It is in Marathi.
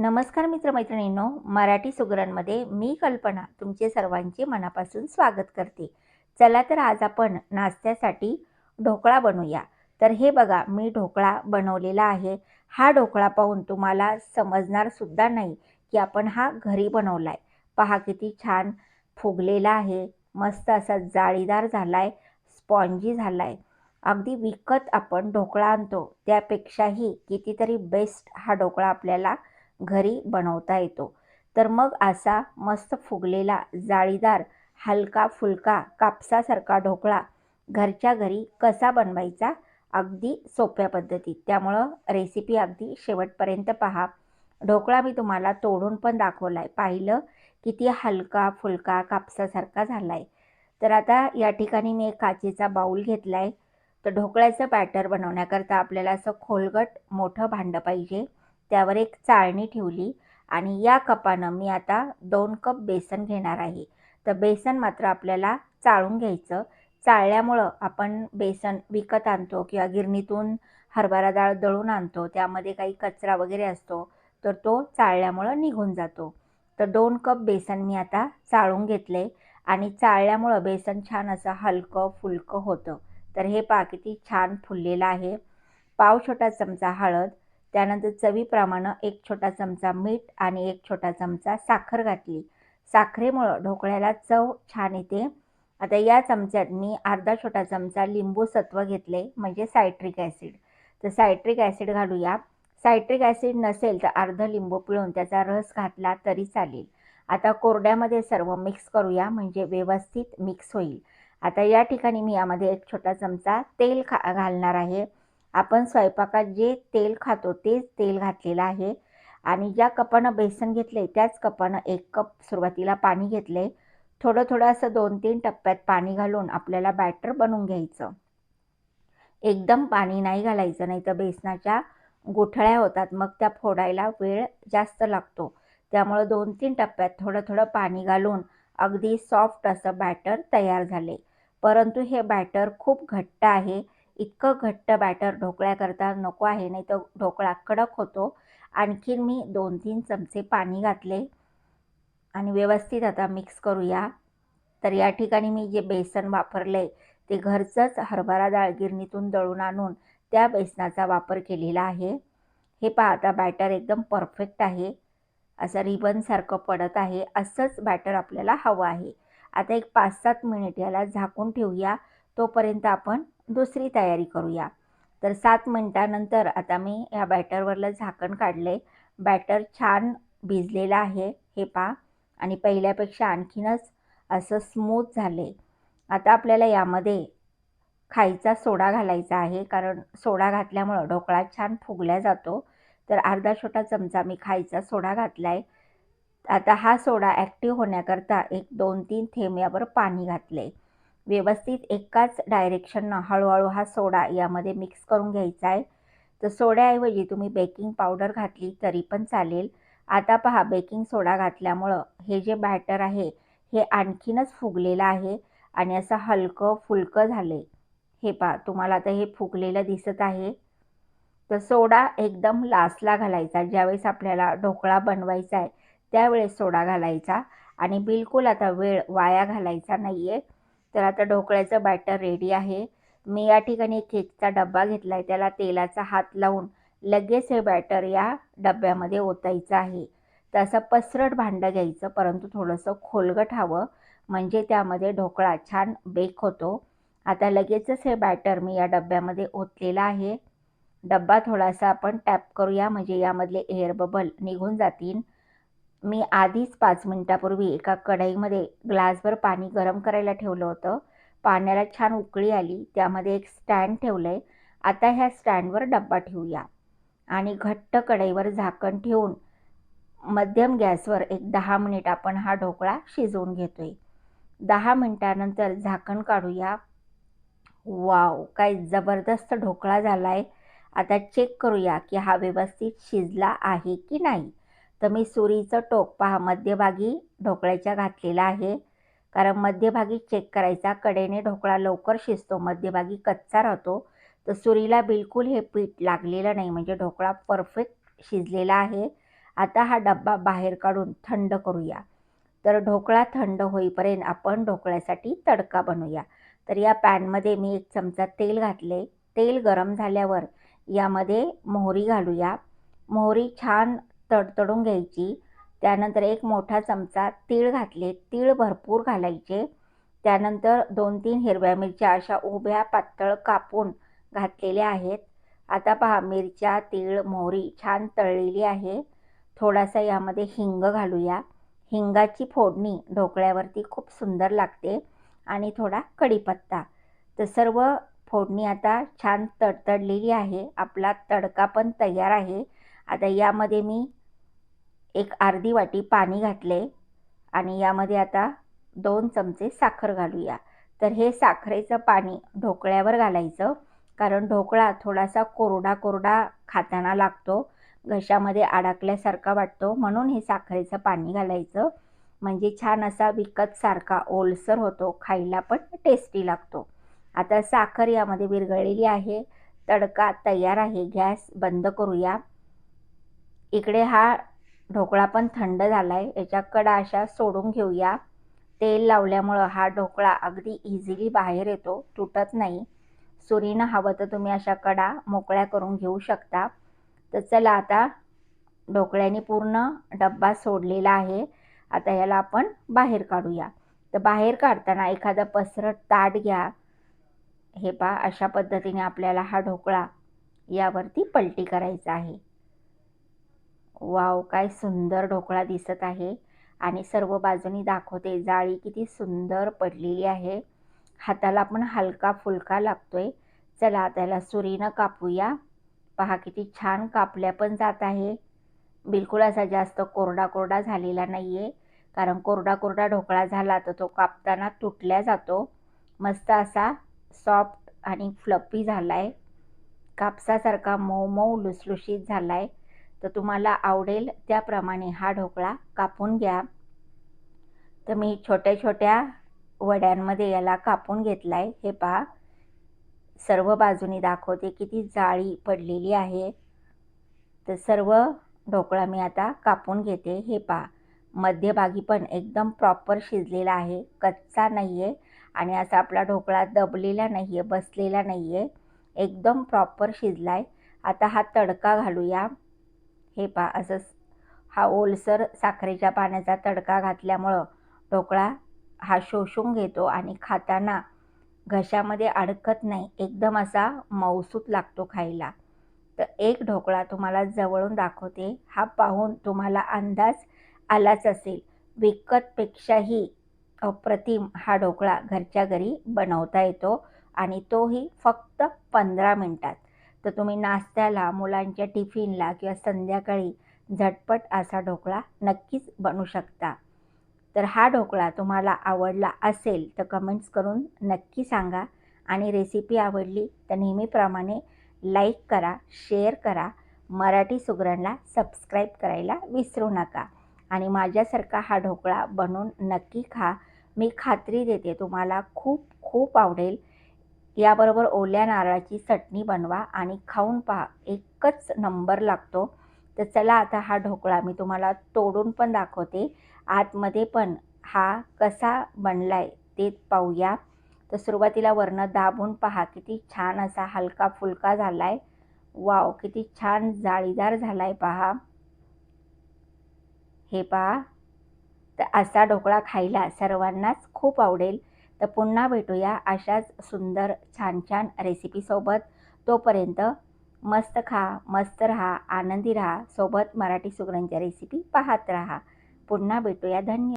नमस्कार मित्रमैत्रिणींनो मराठी सुगरांमध्ये मी कल्पना तुमचे सर्वांचे मनापासून स्वागत करते. चला तर आज आपण नाश्त्यासाठी ढोकळा बनवूया. तर हे बघा मी ढोकळा बनवलेला आहे. हा ढोकळा पाहून तुम्हाला समजणार सुद्धा नाही की आपण हा घरी बनवला आहे पहा किती छान फुगलेला आहे. मस्त असा जाळीदार झाला आहे स्पॉन्जी झाला आहे अगदी विकत आपण ढोकळा आणतो. त्यापेक्षाही कितीतरी बेस्ट हा ढोकळा आपल्याला घरी बनवता येतो. तर मग असा मस्त फुगलेला जाळीदार हलका फुलका कापसासारखा ढोकळा घरच्या घरी कसा बनवायचा? अगदी सोप्या पद्धतीत. त्यामुळं रेसिपी अगदी शेवटपर्यंत पहा. ढोकळा मी तुम्हाला तोडून पण दाखवला आहे पाहिलं किती हलका फुलका कापसासारखा झाला आहे तर आता या ठिकाणी मी एक काचेचा बाऊल घेतला आहे तर ढोकळ्याचं बॅटर बनवण्याकरता आपल्याला असं खोलगट मोठं भांडं पाहिजे. त्यावर एक चाळणी ठेवली आणि या कपानं मी आता दोन कप बेसन घेणार आहे. तर बेसन मात्र आपल्याला चाळून घ्यायचं. चाळल्यामुळं आपण बेसन विकत आणतो किंवा गिरणीतून हरभरा डाळ दळून आणतो. त्यामध्ये काही कचरा वगैरे असतो तर तो चाळल्यामुळं निघून जातो. तर दोन कप बेसन मी आता चाळून घेतले आणि चाळल्यामुळं बेसन छान असं हलकं फुलकं होतं. तर हे पा किती छान फुललेलं आहे. पाव छोटा चमचा हळद त्यानंतर चवीप्रमाणे एक छोटा चमचा मीठ आणि एक छोटा चमचा साखर घातली. साखरेमुळं ढोकळ्याला चव छान येते. आता या चमच्यात मी अर्धा छोटा चमचा लिंबू सत्व घेतले म्हणजे सायट्रिक ॲसिड. तर सायट्रिक ॲसिड घालूया. सायट्रिक ॲसिड नसेल तर अर्ध लिंबू पिळून त्याचा रस घातला तरी चालेल. आता कोरड्यामध्ये सर्व मिक्स करूया म्हणजे व्यवस्थित मिक्स होईल. आता या ठिकाणी मी यामध्ये एक छोटा चमचा तेल खा घालणार आहे. आपण स्वयंपाकात जे तेल खातो तेच तेल घातलेलं आहे. आणि ज्या कपानं बेसन घेतले त्याच कपानं एक कप सुरुवातीला पाणी घेतले थोडं थोडं असं दोन तीन टप्प्यात पाणी घालून आपल्याला बॅटर बनवून घ्यायचं. एकदम पाणी नाही घालायचं नाही तर बेसनाच्या गुठळ्या होतात. मग त्या फोडायला वेळ जास्त लागतो. त्यामुळं दोन तीन टप्प्यात थोडं थोडं पाणी घालून अगदी सॉफ्ट असं बॅटर तयार झाले परंतु हे बॅटर खूप घट्ट आहे. इतकं घट्ट बॅटर ढोकळ्याकरता नको आहे नाही तर ढोकळा कडक होतो. आणखीन मी दोन तीन चमचे पाणी घातले. आणि व्यवस्थित आता मिक्स करूया. तर या ठिकाणी मी जे बेसन वापरले ते घरचंच हरभरा डाळ गिरणीतून दळून आणून त्या बेसनाचा वापर केलेला आहे. हे पहा आता बॅटर एकदम परफेक्ट आहे. असं रिबनसारखं पडत आहे. असंच बॅटर आपल्याला हवं आहे. आता एक पाच सात मिनिट याला झाकून ठेवूया. तोपर्यंत आपण दुसरी तयारी करूया. तर सात मिनटानंतर आता मी या बॅटरवरलं झाकण काढले बॅटर छान भिजलेलं आहे हे पा आणि पहिल्यापेक्षा आणखीनच असं स्मूथ झाले आता आपल्याला यामध्ये खायचा सोडा घालायचा आहे कारण सोडा घातल्यामुळं ढोकळा छान फुगल्या जातो. तर अर्धा छोटा चमचा मी खायचा सोडा घातला आहे आता हा सोडा ॲक्टिव्ह होण्याकरता एक दोन तीन थेंब यावर पाणी घातले व्यवस्थित एकाच डायरेक्शननं हळूहळू हा सोडा यामध्ये मिक्स करून घ्यायचा आहे. तर सोड्याऐवजी तुम्ही बेकिंग पावडर घातली तरी पण चालेल. आता पहा बेकिंग सोडा घातल्यामुळं हे जे बॅटर आहे हे आणखीनच फुगलेलं आहे आणि असं हलकं फुलकं झाले हे पहा तुम्हाला आता हे फुगलेलं दिसत आहे. तर सोडा एकदम लास्टला घालायचा ज्यावेळेस आपल्याला ढोकळा बनवायचा आहे त्यावेळेस सोडा घालायचा. आणि बिलकुल आता वेळ वाया घालायचा नाही आहे तर आता ढोकळ्याचं बॅटर रेडी आहे. मी या ठिकाणी केकचा डब्बा घेतला आहे त्याला तेलाचा हात लावून लगेच हे बॅटर या डब्यामध्ये ओतायचं आहे. तर असं पसरट भांडं घ्यायचं परंतु थोडंसं खोलगट हवं म्हणजे त्यामध्ये ढोकळा छान बेक होतो. आता लगेचच हे बॅटर मी या डब्यामध्ये ओतलेलं आहे. डब्बा थोडासा आपण टॅप करूया म्हणजे यामधले एअर बबल निघून जातील. मी आधीच पाच मिनटापूर्वी एका कढईमध्ये ग्लासभर पाणी गरम करायला ठेवलं होतं. पाण्याला छान उकळी आली. त्यामध्ये एक स्टँड ठेवलं आहे आता ह्या स्टँडवर डब्बा ठेवूया. आणि घट्ट कढईवर झाकण ठेवून मध्यम गॅसवर एक दहा मिनिट आपण हा ढोकळा शिजवून घेतो आहे दहा मिनटानंतर झाकण काढूया. वाव! काय जबरदस्त ढोकळा झाला आहे आता चेक करूया की हा व्यवस्थित शिजला आहे की नाही. तर मी सुरीचं टोक पहा. मध्यभागी ढोकळ्याच्या घातलेला आहे. कारण मध्यभागी चेक करायचा. कडेने ढोकळा लवकर शिजतो. मध्यभागी कच्चा राहतो. तर सुरीला बिलकुल हे पीठ लागलेलं नाही. म्हणजे ढोकळा परफेक्ट शिजलेला आहे. आता हा डब्बा बाहेर काढून थंड करूया. तर ढोकळा थंड होईपर्यंत आपण ढोकळ्यासाठी तडका बनवूया. तर या पॅनमध्ये मी एक चमचा तेल घातले तेल गरम झाल्यावर यामध्ये मोहरी घालूया. मोहरी छान तडतडून घ्यायची. त्यानंतर एक मोठा चमचा तीळ घातले. तीळ भरपूर घालायचे. त्यानंतर दोन तीन हिरव्या मिरच्या अशा उभ्या पातळ कापून घातलेल्या आहेत. आता पहा मिरच्या तीळ मोहरी छान तळलेली आहे. थोडासा यामध्ये हिंग घालूया. हिंगाची फोडणी ढोकळ्यावरती खूप सुंदर लागते आणि थोडा कढीपत्ता. तर सर्व फोडणी आता छान तडतडलेली आहे. आपला तडका पण तयार आहे. आता यामध्ये मी एक अर्धी वाटी पाणी घातले आणि यामध्ये आता दोन चमचे साखर घालूया. तर हे साखरेचं पाणी ढोकळ्यावर घालायचं कारण ढोकळा थोडासा कोरडा कोरडा खाताना लागतो घशामध्ये अडकल्यासारखा वाटतो म्हणून हे साखरेचं पाणी घालायचं. म्हणजे छान असा विकतसारखा ओलसर होतो खायला पण टेस्टी लागतो. आता साखर यामध्ये विरघळलेली आहे तडका तयार आहे गॅस बंद करूया. इकडे हा ढोकळा पण थंड झाला आहे याच्या कडा अशा सोडून घेऊया. तेल लावल्यामुळं हा ढोकळा अगदी इझिली बाहेर येतो तुटत नाही. सुरीनं हवं तर तुम्ही अशा कडा मोकळ्या करून घेऊ शकता. तर चला आता ढोकळ्याने पूर्ण डब्बा सोडलेला आहे. आता याला आपण बाहेर काढूया. तर बाहेर काढताना एखादं पसरट ताट घ्या. हे पा अशा पद्धतीने आपल्याला हा ढोकळा यावरती पलटी करायचा आहे. वाव काय सुंदर ढोकळा दिसत आहे. आणि सर्व बाजूनी दाखवते जाळी किती सुंदर पडलेली आहे. हाताला पण हलका फुलका लागतोय. चला त्याला सुरीनं कापूया. पहा किती छान कापल्या पण जात आहे. बिलकुल असा जास्त कोरडा कोरडा झालेला नाही आहे कारण कोरडा कोरडा ढोकळा झाला तर तो कापताना तुटल्या जातो. मस्त असा सॉफ्ट आणि फ्लपी झाला आहे कापसासारखा मऊ मऊ लुसलुशीत झाला आहे तर तुम्हाला आवडेल त्याप्रमाणे हा ढोकळा कापून घ्या. तर मी छोट्या छोट्या वड्यांमध्ये याला कापून घेतला आहे हे पहा. सर्व बाजूनी दाखवते किती जाळी पडलेली आहे. तर सर्व ढोकळा मी आता कापून घेते. हे पहा. मध्यभागी पण एकदम प्रॉपर शिजलेला आहे. कच्चा नाही आहे आणि असा आपला ढोकळा दबलेला नाही आहे बसलेला नाही आहे एकदम प्रॉपर शिजला आहे आता हा तडका घालूया. हे पा असं हा ओलसर साखरेच्या पाण्याचा तडका घातल्यामुळं ढोकळा हा शोषून घेतो आणि खाताना घशामध्ये अडकत नाही. एकदम असा मौसूत लागतो खायला. तर एक ढोकळा तुम्हाला जवळून दाखवते. हा पाहून तुम्हाला अंदाज आलाच असेल. विकतपेक्षाही अप्रतिम हा ढोकळा घरच्या घरी बनवता येतो आणि तोही फक्त पंधरा मिनटात. तर तुम्ही नाश्त्याला मुलांच्या टिफिनला किंवा संध्याकाळी झटपट असा ढोकळा नक्कीच बनवू शकता. तर हा ढोकळा तुम्हाला आवडला असेल तर कमेंट्स करून नक्की सांगा आणि रेसिपी आवडली तर नेहमीप्रमाणे लाईक करा शेअर करा. मराठी सुगरणला सबस्क्राईब करायला विसरू नका. आणि माझ्यासारखा हा ढोकळा बनवून नक्की खा. मी खात्री देते तुम्हाला खूप खूप आवडेल. याबरोबर ओल्या नारळाची चटणी बनवा आणि खाऊन पहा. एकच नंबर लागतो. तर चला आता हा ढोकळा मी तुम्हाला तोडून पण दाखवते. आतमध्ये पण हा कसा बनला आहे ते पाहूया. तर सुरुवातीला वरनं दाबून पहा. किती छान असा हलका फुलका झाला आहे वाव किती छान जाळीदार झाला आहे पहा. हे पहा. तर असा ढोकळा खायला सर्वांनाच खूप आवडेल. तर पुन्हा भेटूया अशाच सुंदर छान छान रेसिपीसोबत तोपर्यंत मस्त खा मस्त रहा आनंदी राहा. सोबत मराठी सुगरणच्या रेसिपी पाहत राहा. पुन्हा भेटूया. धन्य